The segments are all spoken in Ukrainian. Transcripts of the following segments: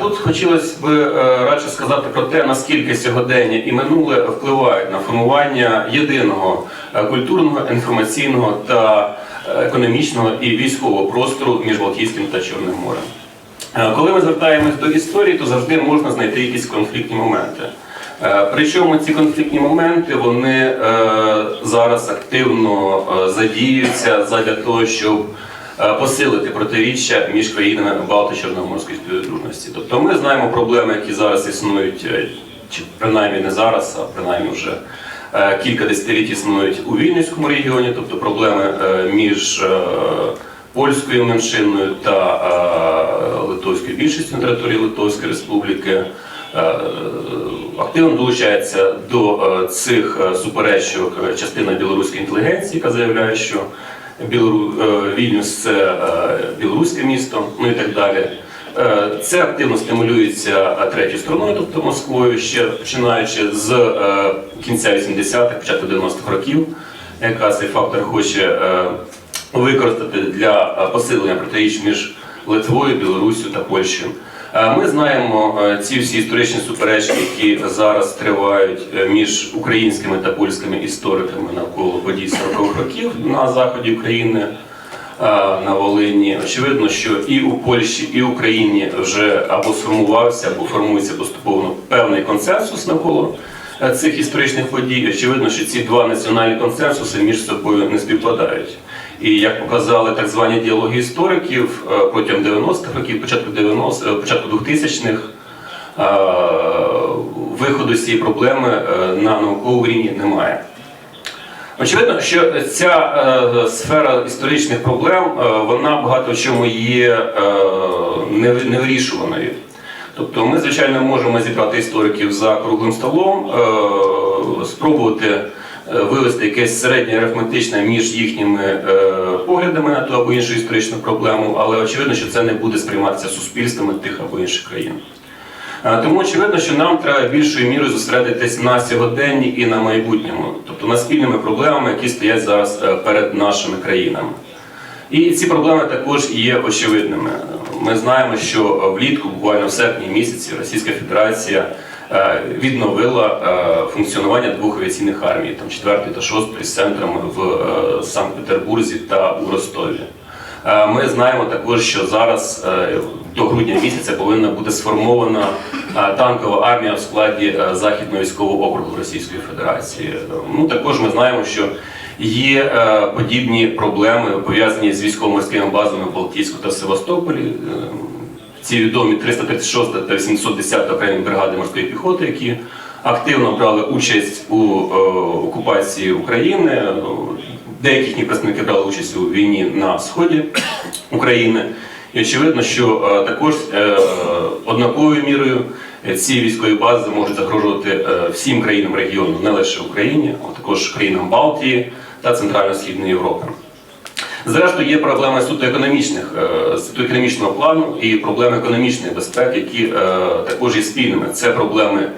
Тут хотілося б е, радше сказати про те, наскільки сьогодення і минуле впливають на формування єдиного е, культурного, інформаційного та е, економічного і військового простору між Балтійським та Чорним морем. Коли ми звертаємось до історії, то завжди можна знайти якісь конфліктні моменти. Причому ці конфліктні моменти вони зараз активно задіюються задля того, щоб посилити протиріччя між країнами Балто-Чорноморської співдружності. Тобто ми знаємо проблеми, які зараз існують, е, чи принаймні не зараз, а принаймні вже е, кілька десятиліть існують у Вільнюському регіоні, тобто проблеми е, між польською меншиною та литовською більшістю на території Литовської Республіки. Активно долучається до цих суперечок частина білоруської інтелігенції, яка заявляє, що Білору... Вільнюс це білоруське місто, ну і так далі. Е, Це активно стимулюється е, третьою стороною, тобто Москвою, ще починаючи з е, кінця 80-х, початку 90-х років, яка цей фактор хоче використати для посилення протиріч між Литвою, Білоруссю та Польщею. Ми знаємо ці всі історичні суперечки, які зараз тривають між українськими та польськими істориками навколо подій 40-х років на заході України, на Волині. Очевидно, що і у Польщі, і в Україні вже або сформувався, або формується поступово певний консенсус навколо е, цих історичних подій. Очевидно, що ці два національні консенсуси між собою не співпадають. І як показали так звані діалоги істориків е, протягом 90-х років, початку 90 е, початку 2000-х, е, виходу з цієї проблеми е, на науковому рівні немає. Очевидно, що ця е, сфера історичних проблем е, вона багато в чому є е, невирішуваною. Тобто ми, звичайно, можемо зібрати істориків за круглим столом, е, спробувати е, вивести якесь середнє арифметичне між їхніми е, поглядами на ту або іншу історичну проблему, але очевидно, що це не буде сприйматися суспільствами тих або інших країн. Е, Тому очевидно, що нам треба більшою мірою зосередитись на сьогоденні і на майбутньому, тобто на спільними проблемами, які стоять зараз е, перед нашими країнами. І ці проблеми також є очевидними. Ми знаємо, що влітку, буквально в серпні місяці, Російська Федерація е, відновила функціонування двох авіаційних армій, там 4 та 6 з центрами в Санкт-Петербурзі та у Ростові. Е, Ми знаємо також, що зараз е, до грудня місяця повинна бути сформована е, танкова армія в складі Західного військового округу Російської Федерації. Ну також ми знаємо, що є подібні проблеми пов'язані з військово-морськими базами Балтійську та Севастополі. Ці відомі 336 та 810 окремі бригади морської піхоти, які активно брали участь у окупації України. Деякі їхні представники брали участь у війні на сході України. І очевидно, що е, також е, однаковою мірою е, ці військові бази можуть загрожувати всім країнам регіону, не лише Україні, а також країнам Балтії та Центрально-Східної Європи. Зрештою, є проблеми суто економічних, суто економічного плану і проблеми економічної безпеки, які також є спільними. Це проблеми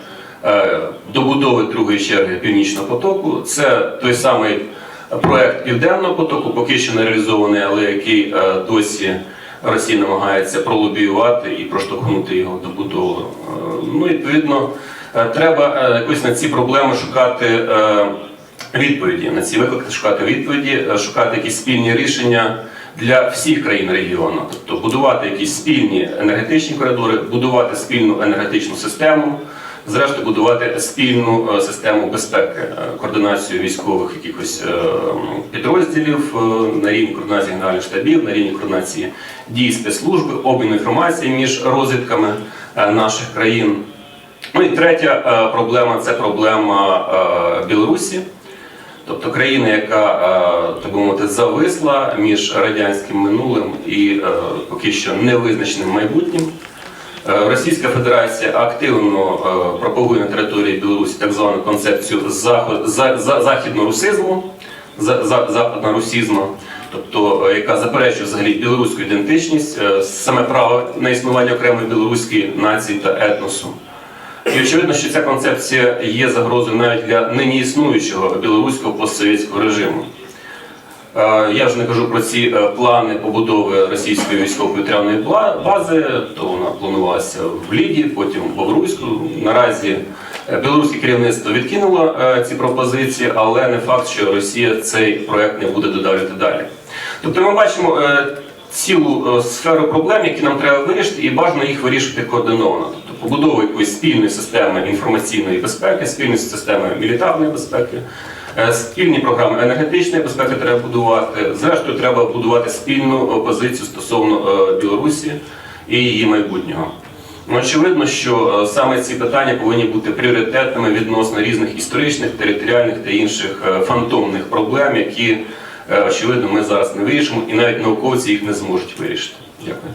добудови другої черги Північного потоку. Це той самий проект Південного потоку, поки що не реалізований, але який е, досі Росія намагається пролобіювати і проштовхнути його добудову. Е, Ну, відповідно, е, треба якось на ці проблеми шукати. відповіді на ці виклики, шукати відповіді, шукати якісь спільні рішення для всіх країн регіону, тобто будувати якісь спільні енергетичні коридори, будувати спільну енергетичну систему, зрештою будувати спільну е, систему безпеки, е, координацію військових якихось е, підрозділів на рівні координації генеральних штабів, на рівні координації дій спецслужби, обміну інформації між розвідками наших країн. Ну і третя проблема це проблема Білорусі. Тобто країна, яка так би мовити, зависла між радянським минулим і поки що невизначеним майбутнім. Е, Російська Федерація активно е, пропагує на території Білорусі так звану концепцію заход- за- за- західно-русизму, за- за- западно-русізму, тобто е, яка заперечує взагалі білоруську ідентичність, саме право на існування окремої білоруської нації та етносу. І очевидно, що ця концепція є загрозою навіть для нині існуючого білоруського постсовєтського режиму. Е, Я вже не кажу про ці е, плани побудови російської військово-повітряної бази, то вона планувалася в Ліді, потім в Бобруйську. Наразі е, білоруське керівництво відкинуло ці пропозиції, але не факт, що Росія цей проект не буде додавлювати далі. Тобто ми бачимо цілу сферу проблем, які нам треба вирішити, і бажано їх вирішувати координовано. Тобто побудову якоїсь спільної системи інформаційної безпеки, спільної системи мілітарної безпеки, спільні програми енергетичної безпеки треба будувати. Зрештою, треба будувати спільну е, позицію стосовно е, Білорусі і її майбутнього. Ну, Очевидно, що е, саме ці питання повинні бути пріоритетними відносно різних історичних, територіальних та інших е, фантомних проблем, які, е, очевидно, ми зараз не вирішимо, і навіть науковці їх не зможуть вирішити. Дякую.